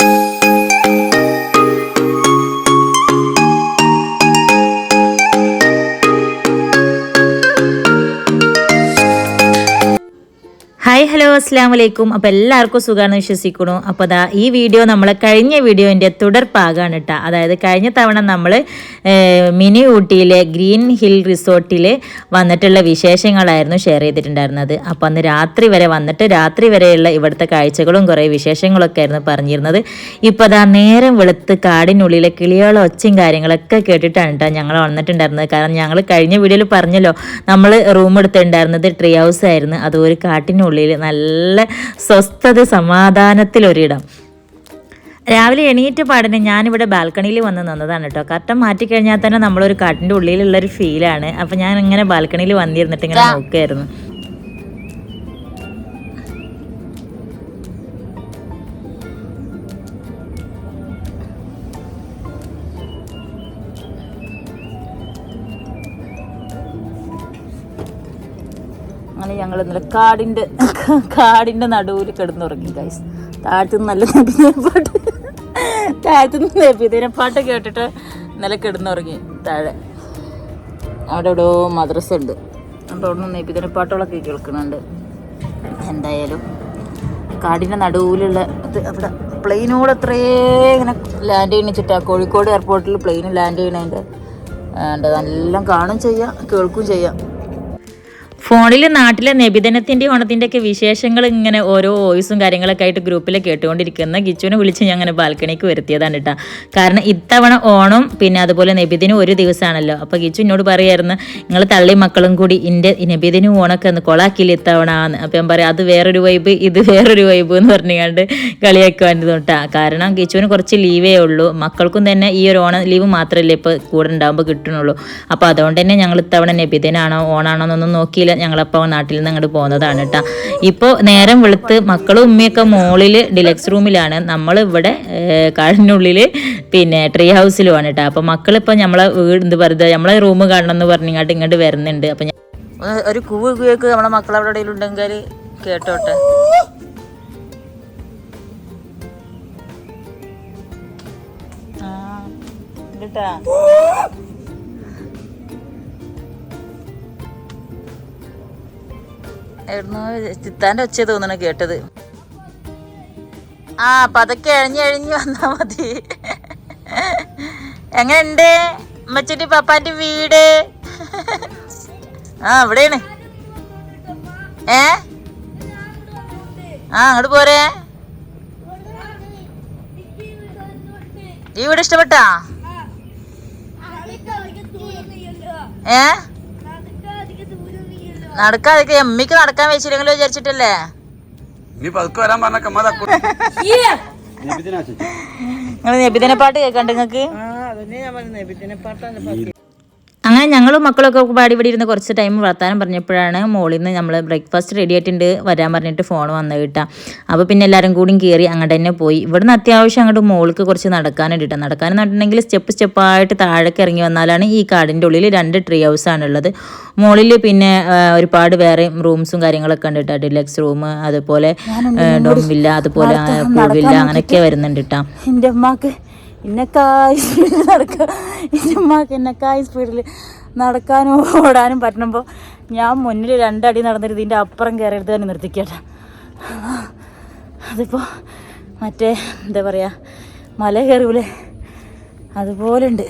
you അസ്സാം വലൈക്കും അപ്പോൾ എല്ലാവർക്കും സുഖമാണ് വിശ്വസിക്കുന്നു. അപ്പോൾ അതാ ഈ വീഡിയോ നമ്മൾ കഴിഞ്ഞ വീഡിയോന്റെ തുടർ ഭാഗമാണ് കേട്ടോ. അതായത് കഴിഞ്ഞ തവണ നമ്മൾ മിനി ഊട്ടിയിലെ ഗ്രീൻ ഹിൽ റിസോർട്ടിൽ വന്നിട്ടുള്ള വിശേഷങ്ങളായിരുന്നു ഷെയർ ചെയ്തിട്ടുണ്ടായിരുന്നത്. അപ്പോൾ അന്ന് രാത്രി വരെ വന്നിട്ട് രാത്രി വരെയുള്ള ഇവിടുത്തെ കാഴ്ചകളും കുറേ വിശേഷങ്ങളൊക്കെ ആയിരുന്നു പറഞ്ഞിരുന്നത്. ഇപ്പോൾ അതാ നേരം വെളുത്ത് കാടിനുള്ളിലെ കിളികളോ ഒച്ചയും കാര്യങ്ങളൊക്കെ കേട്ടിട്ടാണ് കേട്ടോ ഞങ്ങൾ വന്നിട്ടുണ്ടായിരുന്നത്. കാരണം ഞങ്ങൾ കഴിഞ്ഞ വീഡിയോയിൽ പറഞ്ഞല്ലോ നമ്മൾ റൂം എടുത്തിട്ടുണ്ടായിരുന്നത് ട്രീ ഹൗസ് ആയിരുന്നു. അതൊരു കാട്ടിനുള്ളിൽ നല്ല സ്വസ്ഥത സമാധാനത്തിലൊരിടം രാവിലെ എണീറ്റ് പാടിനെ ഞാനിവിടെ ബാൽക്കണിയിൽ വന്ന് നിന്നതാണ് കേട്ടോ. കർട്ടൻ മാറ്റിക്കഴിഞ്ഞാൽ തന്നെ നമ്മളൊരു കാട്ടിന്റെ ഉള്ളിലുള്ള ഒരു ഫീലാണ് അപ്പം ഞാൻ ഇങ്ങനെ ബാൽക്കണിയിൽ വന്നിരുന്നിട്ട് ഇങ്ങനെ നോക്കുമായിരുന്നു അങ്ങനെ ഞങ്ങൾ ഇന്നലെ കാടിന്റെ കാടിന്റെ നടുവിൽ കിടന്നുറങ്ങി ഗൈസ് താഴത്തു നല്ല നബിദിനപ്പാട്ട് താഴത്തുനിന്ന് നബിദിനപ്പാട്ട് കേട്ടിട്ട് ഇന്നലെ കിടന്നുറങ്ങി താഴെ. അവിടെ എവിടെയോ മദ്രസ ഉണ്ട്. അപ്പോൾ അവിടെ നിന്ന് നബിദിനപ്പാട്ടുകളൊക്കെ കേൾക്കുന്നുണ്ട്. എന്തായാലും കാടിന്റെ നടുവിലുള്ള അത് അവിടെ പ്ലെയിനോട് അത്രേ ഇങ്ങനെ ലാൻഡ് ചെയ്യണിച്ചിട്ടാ കോഴിക്കോട് എയർപോർട്ടിൽ പ്ലെയിൻ ലാൻഡ് ചെയ്യണതിന്റെ നല്ല കാണും ചെയ്യാം കേൾക്കും ചെയ്യാം. ഫോണിൽ നാട്ടിലെ നബിദിനത്തിന്റെ ഓണത്തിന്റെ ഒക്കെ വിശേഷങ്ങൾ ഇങ്ങനെ ഓരോ വോയിസും കാര്യങ്ങളൊക്കെ ആയിട്ട് ഗ്രൂപ്പിൽ കേട്ടുകൊണ്ടിരിക്കുന്ന ഗിച്ചുവിനെ വിളിച്ച് ഞാൻ അങ്ങനെ ബാൽക്കണിക്ക് വരുത്തിയതാണ് കേട്ടോ. കാരണം ഇത്തവണ ഓണം പിന്നെ അതുപോലെ നബിദിനും ഒരു ദിവസമാണല്ലോ. അപ്പോൾ ഗിച്ചു എന്നോട് പറയായിരുന്നു നിങ്ങൾ തള്ളി മക്കളും കൂടി ഇന്റെ നബിദിനും ഓണൊക്കെ ഒന്ന് കൊളാക്കില്ല ഇത്തവണ എന്ന് അപ്പം ഞാൻ പറയാം അത് വേറൊരു വൈബ് ഇത് വേറൊരു വൈബ് എന്ന് പറഞ്ഞുകൊണ്ട് കളിയാക്കാൻ കേട്ടോ. കാരണം ഗിച്ചുവിന് കുറച്ച് ലീവേ ഉള്ളൂ. മക്കൾക്കും തന്നെ ഈ ഒരു ഓണം ലീവ് മാത്രമല്ലേ ഇപ്പോൾ കൂടെ ഉണ്ടാകുമ്പോൾ കിട്ടണുള്ളൂ. അപ്പോൾ അതുകൊണ്ട് തന്നെ ഞങ്ങൾ ഇത്തവണ നബിദിനാണോ ഓണാണോ എന്നൊന്നും നോക്കിയില്ല. ഞങ്ങളപ്പോൾ നാട്ടിൽ നിന്ന് അങ്ങോട്ട് പോകുന്നതാണ് കേട്ടോ ഇപ്പോൾ നേരം വെളുത്ത് മക്കളും ഉമ്മയൊക്കെ മോളിൽ ഡിലക്സ് റൂമിലാണ് നമ്മൾ ഇവിടെ കാടിനുള്ളിൽ പിന്നെ ട്രീ ഹൗസിലുമാണ് കേട്ടോ അപ്പോൾ മക്കളിപ്പോൾ നമ്മളെ വീട് എന്ത് പറയുക നമ്മളെ റൂം കാണണം എന്ന് പറഞ്ഞിങ്ങോട്ട് ഇങ്ങോട്ട് വരുന്നുണ്ട്. അപ്പം ഒരു കൂവ് കൂവൊക്കെ നമ്മളെ മക്കൾ അവിടെ എവിടെയെങ്കിലും ഉണ്ടെങ്കിൽ കേട്ടോട്ടെ. കേട്ടാ എവിടുന്നോ ചിത്താന്റെ ഒച്ച തോന്നണ കേട്ടത്. ആ പതൊക്കെ എഴഞ്ഞ് എഴഞ്ഞ് വന്നാ മതി. എങ്ങനെയുണ്ട്? അമ്മച്ചിട്ടി പപ്പാന്റെ വീട്? ആ ഇവിടെയാണ് ഏ? ആ അങ്ങോട്ട് പോരെ. ഈ വീട് ഇഷ്ടപ്പെട്ടാ? ഏ? നടക്കാതെ എമ്മിക്ക് നടക്കാൻ വെച്ചില്ലെങ്കിലും വിചാരിച്ചിട്ടല്ലേ? നീ പതുക്കെ വരാൻ പറഞ്ഞ കമ്മ നിങ്ങൾ നബിദിന പാട്ട് കേൾക്കണ്ട നിങ്ങക്ക് അങ്ങനെ ഞങ്ങളും മക്കളൊക്കെ പാടി ഇവിടെ ഇരുന്ന് കുറച്ച് ടൈം വർത്താനം പറഞ്ഞപ്പോഴാണ് മോളിൽ നിന്ന് നമ്മൾ ബ്രേക്ക്ഫാസ്റ്റ് റെഡി ആയിട്ടുണ്ട് വരാൻ പറഞ്ഞിട്ട് ഫോൺ വന്ന് കിട്ടാം. അപ്പോൾ പിന്നെ എല്ലാവരും കൂടിയും കയറി അങ്ങോട്ട് തന്നെ പോയി. ഇവിടുന്ന് അത്യാവശ്യം അങ്ങോട്ട് മോൾക്ക് കുറച്ച് നടക്കാനുണ്ട് കേട്ടോ നടക്കാൻ നട്ടുണ്ടെങ്കിൽ സ്റ്റെപ്പ് സ്റ്റെപ്പായിട്ട് താഴേക്ക് ഇറങ്ങി വന്നാലാണ് ഈ കാടിന്റെ ഉള്ളിൽ രണ്ട് ട്രീ ഹൗസ് ആണുള്ളത് മോളിൽ പിന്നെ ഒരുപാട് വേറെ റൂംസും കാര്യങ്ങളൊക്കെ ഉണ്ട് കേട്ടോ ഡിലക്സ് റൂം അതുപോലെ ഡോം വില്ല അതുപോലെ പൂവില്ല അങ്ങനെയൊക്കെ വരുന്നുണ്ട് കേട്ടോ എന്നെക്കായി സ്പീഡിൽ നടക്കുക എന്റെ അമ്മയ്ക്ക് എന്നെക്കായി സ്പീഡിൽ നടക്കാനും ഓടാനും പറ്റുമ്പോൾ ഞാൻ മുന്നിൽ രണ്ടടി നടന്നിട്ട് ഇതിന്റെ അപ്പുറം കയറിയെടുത്ത് തന്നെ നിർത്തിക്കട്ടെ. അതിപ്പോൾ മറ്റേ എന്താ പറയുക മല കയറൂലേ അതുപോലെ ഉണ്ട്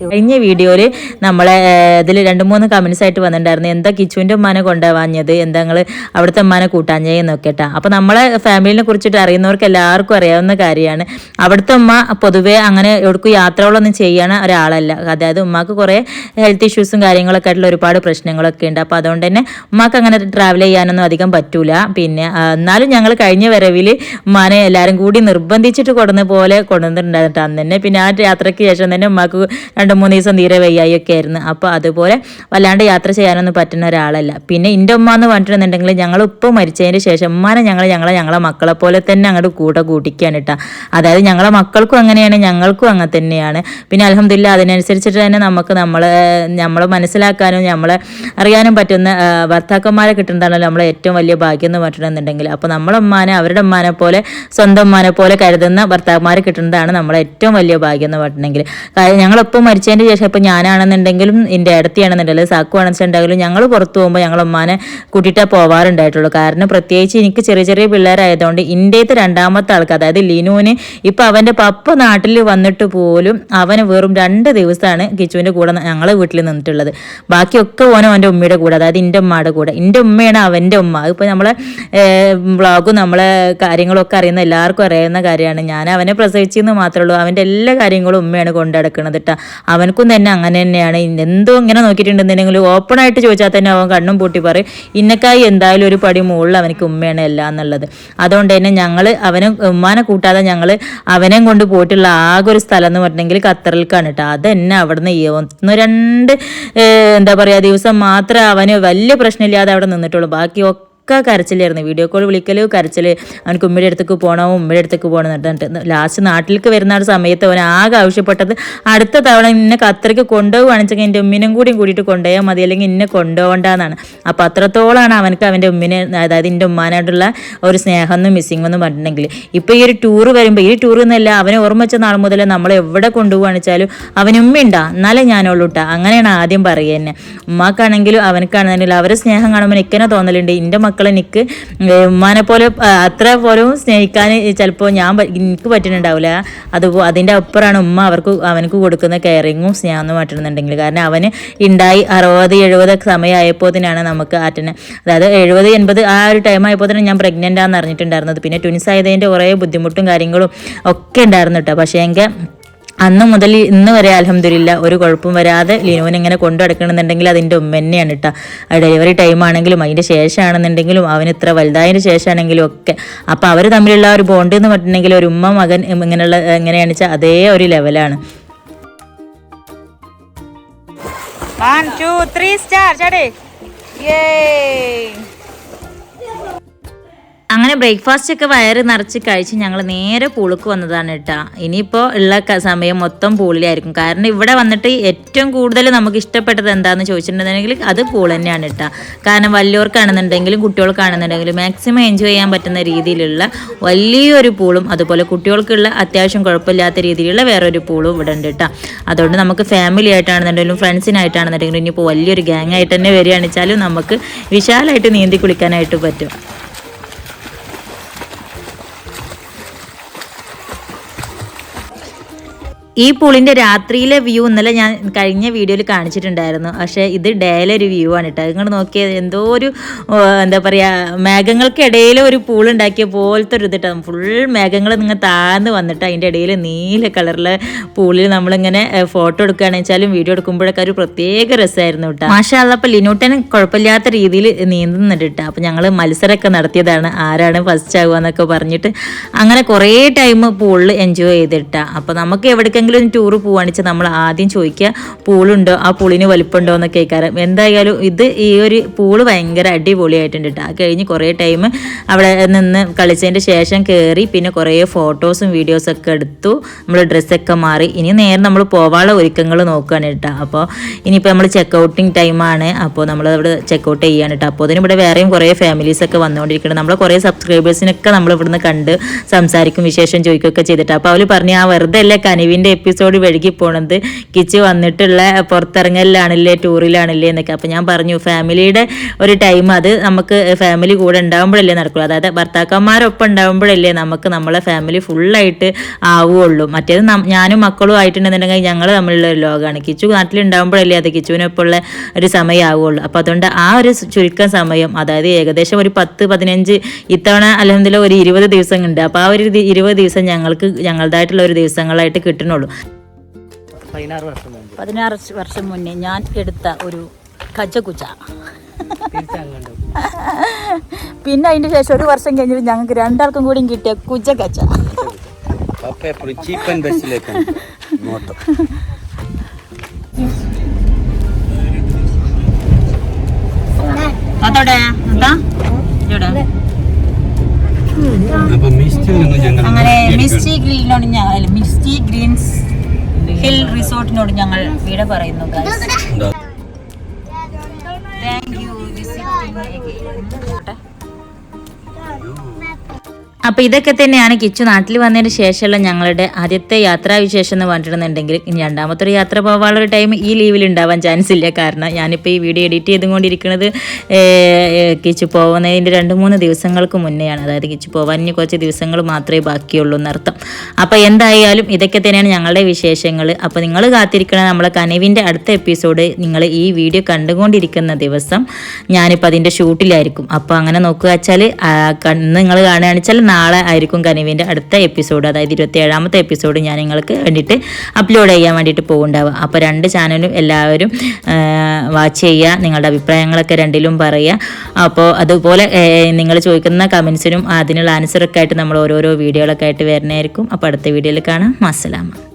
കഴിഞ്ഞ വീഡിയോയിൽ നമ്മളെ ഇതിൽ രണ്ട് മൂന്ന് കമൻസ് ആയിട്ട് വന്നിട്ടുണ്ടായിരുന്നു. എന്താ കിച്ചുവിന്റെ ഉമ്മാനെ കൊണ്ടുപോവാഞ്ഞത്? എന്താ നിങ്ങൾ അവിടുത്തെ ഉമ്മാനെ കൂട്ടാഞ്ഞേ എന്നൊക്കെ കേട്ടോ. അപ്പോൾ നമ്മളെ ഫാമിലിനെ കുറിച്ചിട്ട് അറിയുന്നവർക്ക് എല്ലാവർക്കും അറിയാവുന്ന കാര്യമാണ്. അവിടുത്തെ ഉമ്മ പൊതുവേ അങ്ങനെ എവിടേക്കും യാത്രകളൊന്നും ചെയ്യണ ഒരാളല്ല. അതായത് ഉമ്മാക്ക് കുറേ ഹെൽത്ത് ഇഷ്യൂസും കാര്യങ്ങളൊക്കെ ആയിട്ടുള്ള ഒരുപാട് പ്രശ്നങ്ങളൊക്കെ ഉണ്ട്. അപ്പോൾ അതുകൊണ്ട് തന്നെ ഉമ്മാക്ക് അങ്ങനെ ട്രാവൽ ചെയ്യാനൊന്നും അധികം പറ്റൂല. പിന്നെ എന്നാലും ഞങ്ങൾ കഴിഞ്ഞ വരവിൽ ഉമ്മാനെ എല്ലാവരും കൂടി നിർബന്ധിച്ചിട്ട് കൊടുന്ന പോലെ കൊണ്ടുവന്നിട്ടുണ്ടായിരുന്നു. അന്ന് തന്നെ പിന്നെ ആ യാത്രയ്ക്ക് ശേഷം തന്നെ ഉമ്മാക്ക് രണ്ട് മൂന്ന് ദിവസം തീരെ വയ്യായൊക്കെ ആയിരുന്നു. അപ്പോൾ അതുപോലെ വല്ലാണ്ട് യാത്ര ചെയ്യാനൊന്നും പറ്റുന്ന ഒരാളല്ല. പിന്നെ എന്റെ ഉമ്മ എന്ന് പറഞ്ഞിട്ടുണ്ടെങ്കിൽ ഞങ്ങൾ ഉപ്പ് മരിച്ചതിന് ശേഷം ഉമ്മാനെ ഞങ്ങൾ ഞങ്ങളെ ഞങ്ങളെ മക്കളെ പോലെ തന്നെ അങ്ങോട്ട് കൂടെ കൂട്ടിക്കാണ് കേട്ടോ അതായത് ഞങ്ങളെ മക്കൾക്കും അങ്ങനെയാണ് ഞങ്ങൾക്കും അങ്ങനെ തന്നെയാണ്. പിന്നെ അലഹമില്ല അതിനനുസരിച്ചിട്ട് തന്നെ നമുക്ക് നമ്മളെ നമ്മളെ മനസ്സിലാക്കാനും നമ്മളെ അറിയാനും പറ്റുന്ന ഭർത്താക്കന്മാരെ കിട്ടുന്നതാണല്ലോ നമ്മളെ ഏറ്റവും വലിയ ഭാഗ്യം എന്ന് പറഞ്ഞിട്ടുണ്ടെങ്കിൽ. അപ്പോൾ നമ്മളെ ഉമ്മാനെ അവരുടെ ഉമ്മാനെ പോലെ സ്വന്തം ഉമ്മാനെ പോലെ കരുതുന്ന ഭർത്താക്കന്മാരെ കിട്ടുന്നതാണ് നമ്മളെ ഏറ്റവും വലിയ ഭാഗ്യം എന്ന് പറഞ്ഞിട്ടുണ്ടെങ്കിൽ. കാര്യം ഞങ്ങളിപ്പോൾ മരിച്ചതിന് ശേഷം ഇപ്പം ഞാനാണെന്നുണ്ടെങ്കിലും എന്റെ സാക്കു ആണെന്നുണ്ടെങ്കിലും ഞങ്ങൾ പുറത്തു പോകുമ്പോൾ ഞങ്ങൾ ഉമ്മാനെ കൂട്ടിയിട്ടേ പോവാറുണ്ടായിട്ടുള്ളൂ. കാരണം പ്രത്യേകിച്ച് എനിക്ക് ചെറിയ ചെറിയ പിള്ളേരായതുകൊണ്ട് ഇന്ത്യത്തെ രണ്ടാമത്തെ ആൾക്ക് അതായത് ലിനുവിന് ഇപ്പം അവന്റെ പപ്പ നാട്ടിൽ വന്നിട്ട് പോലും അവന് വെറും രണ്ട് ദിവസമാണ് കിച്ചുവിന്റെ കൂടെ ഞങ്ങളെ വീട്ടിൽ നിന്നിട്ടുള്ളത്. ബാക്കിയൊക്കെ ഓനും അവന്റെ ഉമ്മയുടെ കൂടെ അതായത് എന്റെ ഉമ്മയുടെ കൂടെ. എന്റെ ഉമ്മയാണ് അവന്റെ ഉമ്മ. ഇപ്പോൾ നമ്മളെ വ്ളോഗും നമ്മളെ കാര്യങ്ങളൊക്കെ അറിയുന്ന എല്ലാവർക്കും അറിയുന്ന കാര്യമാണ്. ഞാൻ അവനെ പ്രസവിച്ചെന്ന് മാത്രമേ ഉള്ളൂ. അവന്റെ എല്ലാ കാര്യങ്ങളും ഉമ്മയാണ് കൊണ്ടുനടക്കുന്നത് കേട്ടോ അവനക്കും തന്നെ അങ്ങനെ തന്നെയാണ്. എന്തോ ഇങ്ങനെ നോക്കിയിട്ടുണ്ടെന്നുണ്ടെങ്കിൽ ഓപ്പൺ ആയിട്ട് ചോദിച്ചാൽ തന്നെ അവൻ കണ്ണും പൂട്ടി പറയും ഇന്നക്കായി എന്തായാലും ഒരു പടി മുകളിൽ അവനക്ക് ഉമ്മയാണ് എല്ലാം എന്നുള്ളത്. അതുകൊണ്ട് തന്നെ ഞങ്ങൾ അവനെ ഉമ്മാനെ കൂട്ടാതെ ഞങ്ങൾ അവനെയും കൊണ്ട് പോയിട്ടുള്ള ആകെ ഒരു സ്ഥലം എന്ന് പറഞ്ഞിട്ടുണ്ടെങ്കിൽ ഖത്തറിൽക്കാണ് കേട്ടോ. അത് തന്നെ അവിടുന്ന് ഒന്ന് രണ്ട് എന്താ പറയുക ദിവസം മാത്രമേ അവന് വലിയ പ്രശ്നമില്ലാതെ അവിടെ നിന്നിട്ടുള്ളൂ. ബാക്കി ഒക്കെ കരച്ചിലായിരുന്നു. വീഡിയോ കോൾ വിളിക്കൽ കരച്ചിൽ അവനക്ക് ഉമ്മയുടെ അടുത്തേക്ക് പോകണം ഉമ്മയുടെ അടുത്തേക്ക് പോകണം എന്നിട്ട് ലാസ്റ്റ് നാട്ടിലേക്ക് വരുന്ന ആ സമയത്ത് അവൻ ആകെ ആവശ്യപ്പെട്ടത് അടുത്ത തവണ ഇന്നെ ഖത്തറിക്ക് കൊണ്ടുപോകുകയാണെന്ന് എന്റെ ഉമ്മിനും കൂടിയും കൂടിയിട്ട് കൊണ്ടുപോയാൽ മതി അല്ലെങ്കിൽ ഇന്നെ കൊണ്ടുപോകണ്ടെന്നാണ്. അപ്പോൾ അത്രത്തോളമാണ് അവനക്ക് അവന്റെ ഉമ്മിനെ അതായത് എന്റെ ഉമ്മാനായിട്ടുള്ള ഒരു സ്നേഹം മിസ്സിംഗ് എന്നും പറഞ്ഞിട്ടുണ്ടെങ്കിൽ ഇപ്പോൾ ഈ ഒരു ടൂർ വരുമ്പോൾ ഈ ടൂർ എന്നല്ല അവനെ ഓർമ്മ വെച്ച നാൾ മുതൽ നമ്മൾ എവിടെ കൊണ്ടുപോകുകയാണെന്ന് വെച്ചാലും അവന് ഉമ്മയുണ്ടാ എന്നാലേ ഞാനുള്ളൂ കേട്ടോ അങ്ങനെയാണ് ആദ്യം പറയുക തന്നെ. ഉമ്മാക്കാണെങ്കിലും അവനക്കാണെങ്കിലും അവരെ സ്നേഹം കാണുമ്പോൾ എനിക്കെന്നെ തോന്നലുണ്ട്. എന്റെ മക്കളെ എനിക്ക് ഉമ്മാനെ പോലെ അത്ര പോലും സ്നേഹിക്കാൻ ചിലപ്പോൾ ഞാൻ എനിക്ക് പറ്റുന്നുണ്ടാവില്ല. അത് അതിന്റെ അപ്പുറമാണ് ഉമ്മ അവർക്ക് അവനക്ക് കൊടുക്കുന്ന കെയറിങ്ങും സ്നേഹമെന്ന് പറ്റുന്നുണ്ടെങ്കിൽ കാരണം അവന് ഉണ്ടായി അറുപത് എഴുപത് സമയമായപ്പോൾ തന്നെയാണ് നമുക്ക് ആറ്റന് അതായത് എഴുപത് എൺപത് ആ ഒരു ടൈം ആയപ്പോൾ തന്നെ ഞാൻ പ്രഗ്നന്റ് ആണെന്ന് അറിഞ്ഞിട്ടുണ്ടായിരുന്നത്. പിന്നെ ട്വിൻസ് ആയതിന്റെ കുറേ ബുദ്ധിമുട്ടും കാര്യങ്ങളും ഒക്കെ ഉണ്ടായിരുന്നു കേട്ടോ. പക്ഷേ എങ്കിൽ അന്ന് മുതൽ ഇന്ന് വരെ അലഹമില്ല ഒരു കുഴപ്പം വരാതെ ലിനുവിനെ ഇങ്ങനെ കൊണ്ടു നടക്കണമെന്നുണ്ടെങ്കിൽ അതിന്റെ ഉമ്മ തന്നെയാണ് കേട്ടോ. ഡെലിവറി ടൈം ആണെങ്കിലും അതിന്റെ ശേഷമാണെന്നുണ്ടെങ്കിലും അവന് ഇത്ര വലുതായതിന് ശേഷമാണെങ്കിലും ഒക്കെ. അപ്പോൾ അവർ തമ്മിലുള്ള ഒരു ബോണ്ട് എന്ന് പറഞ്ഞിട്ടുണ്ടെങ്കിൽ ഒരു ഉമ്മ മകൻ ഇങ്ങനെയുള്ള എങ്ങനെയാണെന്ന് വെച്ചാൽ അതേ ഒരു ലെവലാണ് വൺ ടു ത്രീ സ്റ്റാർ ചാടേ. അങ്ങനെ ബ്രേക്ക്ഫാസ്റ്റ് ഒക്കെ വയറ് നിറച്ച് കഴിച്ച് ഞങ്ങൾ നേരെ പൂളിക്ക് വന്നതാണ് കേട്ടോ ഇനിയിപ്പോൾ ഉള്ള സമയം മൊത്തം പൂളിലായിരിക്കും കാരണം ഇവിടെ വന്നിട്ട് ഏറ്റവും കൂടുതൽ നമുക്ക് ഇഷ്ടപ്പെട്ടത് എന്താണെന്ന് ചോദിച്ചിട്ടുണ്ടെങ്കിൽ അത് പൂൾ തന്നെയാണ് കേട്ടോ കാരണം വലിയവർക്കാണെന്നുണ്ടെങ്കിലും കുട്ടികൾക്കാണെന്നുണ്ടെങ്കിലും മാക്സിമം എൻജോയ് ചെയ്യാൻ പറ്റുന്ന രീതിയിലുള്ള വലിയൊരു പൂളും അതുപോലെ കുട്ടികൾക്കുള്ള അത്യാവശ്യം കുഴപ്പമില്ലാത്ത രീതിയിലുള്ള വേറൊരു പൂളും ഇവിടെ ഉണ്ട് കേട്ടോ അതുകൊണ്ട് നമുക്ക് ഫാമിലി ആയിട്ടാണെന്നുണ്ടെങ്കിലും ഫ്രണ്ട്സിനായിട്ടാണെന്നുണ്ടെങ്കിലും ഇനിയിപ്പോൾ വലിയൊരു ഗ്യാങ് ആയിട്ട് തന്നെ വരികയാണെന്ന് വെച്ചാലും നമുക്ക് വിശാലമായിട്ട് നീന്തി കുളിക്കാനായിട്ട് പറ്റും. ഈ പൂളിന്റെ രാത്രിയിലെ വ്യൂ ഇന്നലെ ഞാൻ കഴിഞ്ഞ വീഡിയോയിൽ കാണിച്ചിട്ടുണ്ടായിരുന്നു. പക്ഷേ ഇത് ഡേയിലെ ഒരു വ്യൂ ആണ് കേട്ടോ നിങ്ങൾ നോക്കിയത് എന്തോ ഒരു എന്താ പറയുക മേഘങ്ങൾക്കിടയിൽ ഒരു പൂൾ ഉണ്ടാക്കിയ പോലത്തെ ഒരു ഇതിട്ടോ. ഫുൾ മേഘങ്ങൾ നിങ്ങൾ താഴ്ന്ന് വന്നിട്ട് അതിന്റെ ഇടയിൽ നീല കളറിലെ പൂളിൽ നമ്മളിങ്ങനെ ഫോട്ടോ എടുക്കുകയാണെന്ന് വെച്ചാലും വീഡിയോ എടുക്കുമ്പോഴൊക്കെ ഒരു പ്രത്യേക രസമായിരുന്നു കേട്ടോ മാഷാള്ള അപ്പോൾ ലിനൂട്ടൻ കുഴപ്പമില്ലാത്ത രീതിയിൽ നീന്തുന്നുണ്ട് കേട്ടോ അപ്പോൾ ഞങ്ങൾ മത്സരമൊക്കെ നടത്തിയതാണ്. ആരാണ് ഫസ്റ്റ് ആകുക എന്നൊക്കെ പറഞ്ഞിട്ട് അങ്ങനെ കുറേ ടൈം പൂളിൽ എൻജോയ് ചെയ്തിട്ടാ. അപ്പോൾ നമുക്ക് എവിടേക്കെങ്കിലും ടൂർ ടൂറ് വെച്ചാൽ നമ്മൾ ആദ്യം ചോദിക്കുക പൂളുണ്ടോ? ആ പൂളിന് വലിപ്പമുണ്ടോ എന്നൊക്കെ കേൾക്കാറ് എന്തായാലും ഇത് ഈ ഒരു പൂൾ ഭയങ്കര അടിപൊളിയായിട്ടുണ്ട്. കേട്ടോ കഴിഞ്ഞ് കുറേ ടൈം അവിടെ നിന്ന് കളിച്ചതിന്റെ ശേഷം കയറി പിന്നെ കുറേ ഫോട്ടോസും വീഡിയോസൊക്കെ എടുത്തു. നമ്മൾ ഡ്രസ്സൊക്കെ മാറി. ഇനി നേരെ നമ്മൾ പോവാനുള്ള ഒരുക്കങ്ങൾ നോക്കുകയാണ് കേട്ടോ അപ്പോൾ ഇനിയിപ്പോൾ നമ്മൾ ചെക്കൗട്ടിങ് ടൈമാണ് അപ്പോൾ നമ്മൾ അവിടെ ചെക്കൗട്ട് ചെയ്യാണ് കേട്ടോ അപ്പോൾ അതിന് ഇവിടെ വേറെയും കുറേ ഫാമിലീസൊക്കെ വന്നുകൊണ്ടിരിക്കുന്നത് നമ്മളെ കുറേ സബ്സ്ക്രൈബേഴ്സിനൊക്കെ നമ്മൾ ഇവിടുന്ന് കണ്ട് സംസാരിക്കും വിശേഷം ചോദിക്കുകയൊക്കെ ചെയ്തിട്ട് അപ്പോൾ അവർ പറഞ്ഞു ആ വെറുതെ അല്ലേ കനിവിന്റെ എപ്പിസോഡ് വഴുകി പോണത്. കിച്ച് വന്നിട്ടുള്ള പുറത്തിറങ്ങലിലാണല്ലേ ടൂറിലാണല്ലേ എന്നൊക്കെ. അപ്പോൾ ഞാൻ പറഞ്ഞു ഫാമിലിയുടെ ഒരു ടൈം അത് നമുക്ക് ഫാമിലി കൂടെ ഉണ്ടാകുമ്പോഴല്ലേ നടക്കുള്ളൂ. അതായത് ഭർത്താക്കന്മാരൊപ്പം ഉണ്ടാകുമ്പോഴല്ലേ നമുക്ക് നമ്മളെ ഫാമിലി ഫുള്ളായിട്ട് ആവുകയുള്ളൂ. മറ്റേത് ഞാനും മക്കളും ആയിട്ടുണ്ടെന്നുണ്ടെങ്കിൽ ഞങ്ങൾ തമ്മിലുള്ള ഒരു ലോകമാണ്. കിച്ചു നാട്ടിലുണ്ടാകുമ്പോഴല്ലേ അത് കിച്ചുവിനൊപ്പമുള്ള ഒരു സമയമാവുകയുള്ളൂ. അപ്പോൾ അതുകൊണ്ട് ആ ഒരു ചുരുക്കം സമയം അതായത് ഏകദേശം ഒരു പത്ത് പതിനഞ്ച് ഇത്തവണ അലഹമില്ല ഒരു ഇരുപത് ദിവസം ഉണ്ട് അപ്പോൾ ആ ഒരു ഇരുപത് ദിവസം ഞങ്ങൾക്ക് ഞങ്ങളുടേതായിട്ടുള്ള ഒരു ദിവസങ്ങളായിട്ട് കിട്ടണുള്ളൂ. ഉണ്ടാവുള്ളൂ പതിനാറ് വർഷം മുന്നേ ഞാൻ എടുത്ത ഒരു കജകുജ. പിന്നെ അതിന്റെ ശേഷം ഒരു വർഷം കഴിഞ്ഞിട്ട് ഞങ്ങൾക്ക് രണ്ടാൾക്കും കൂടി കിട്ടിയ കുജ കച്ച അതോടെ എന്താ ഇവിടെ അങ്ങനെ മിസ്റ്റി ഗ്രീനോട് ഞങ്ങൾ മിസ്റ്റി ഗ്രീൻസ് ഹിൽ റിസോർട്ടിനോട് ഞങ്ങൾ വിട പറയുന്നു അപ്പോൾ ഇതൊക്കെ തന്നെയാണ് കിച്ചു നാട്ടിൽ വന്നതിന് ശേഷമുള്ള ഞങ്ങളുടെ ആദ്യത്തെ യാത്രാവിശേഷം എന്ന് പറഞ്ഞിട്ടുണ്ടെങ്കിൽ ഇനി രണ്ടാമത്തെ ഒരു യാത്ര പോകാനുള്ള ടൈം ഈ ലീവിൽ ഉണ്ടാവാൻ ചാൻസ് ഇല്ല. കാരണം ഞാനിപ്പോൾ ഈ വീഡിയോ എഡിറ്റ് ചെയ്തുകൊണ്ടിരിക്കുന്നത് കിച്ചു പോകുന്നതിന്റെ രണ്ട് മൂന്ന് ദിവസങ്ങൾക്ക് മുന്നെയാണ്. അതായത് കിച്ചു പോകാൻ ഇനി കുറച്ച് ദിവസങ്ങൾ മാത്രമേ ബാക്കിയുള്ളൂ എന്നർത്ഥം. അപ്പോൾ എന്തായാലും ഇതൊക്കെ തന്നെയാണ് ഞങ്ങളുടെ വിശേഷങ്ങൾ അപ്പോൾ നിങ്ങൾ കാത്തിരിക്കണ നമ്മളെ കനവിന്റെ അടുത്ത എപ്പിസോഡ് നിങ്ങൾ ഈ വീഡിയോ കണ്ടുകൊണ്ടിരിക്കുന്ന ദിവസം ഞാനിപ്പോൾ അതിന്റെ ഷൂട്ടിലായിരിക്കും അപ്പോൾ അങ്ങനെ നോക്കുക വെച്ചാൽ നിങ്ങൾ കാണുകയാണെന്ന് വെച്ചാൽ നാളെ ആയിരിക്കും കനിവിന്റെ അടുത്ത എപ്പിസോഡ് അതായത് ഇരുപത്തി ഏഴാമത്തെ എപ്പിസോഡ് ഞാൻ നിങ്ങൾക്ക് വേണ്ടിയിട്ട് അപ്ലോഡ് ചെയ്യാൻ വേണ്ടിയിട്ട് പോകുന്നുണ്ടാവുക അപ്പോൾ രണ്ട് ചാനലും എല്ലാവരും വാച്ച് ചെയ്യുക നിങ്ങളുടെ അഭിപ്രായങ്ങളൊക്കെ രണ്ടിലും പറയുക. അപ്പോൾ അതുപോലെ നിങ്ങൾ ചോദിക്കുന്ന കമൻസിനും അതിനുള്ള ആൻസറൊക്കെ ആയിട്ട് നമ്മൾ ഓരോരോ വീഡിയോകളൊക്കെ ആയിട്ട് വരുന്നതായിരിക്കും. അപ്പോൾ അടുത്ത വീഡിയോയിൽ കാണാം. അസ്സലാമ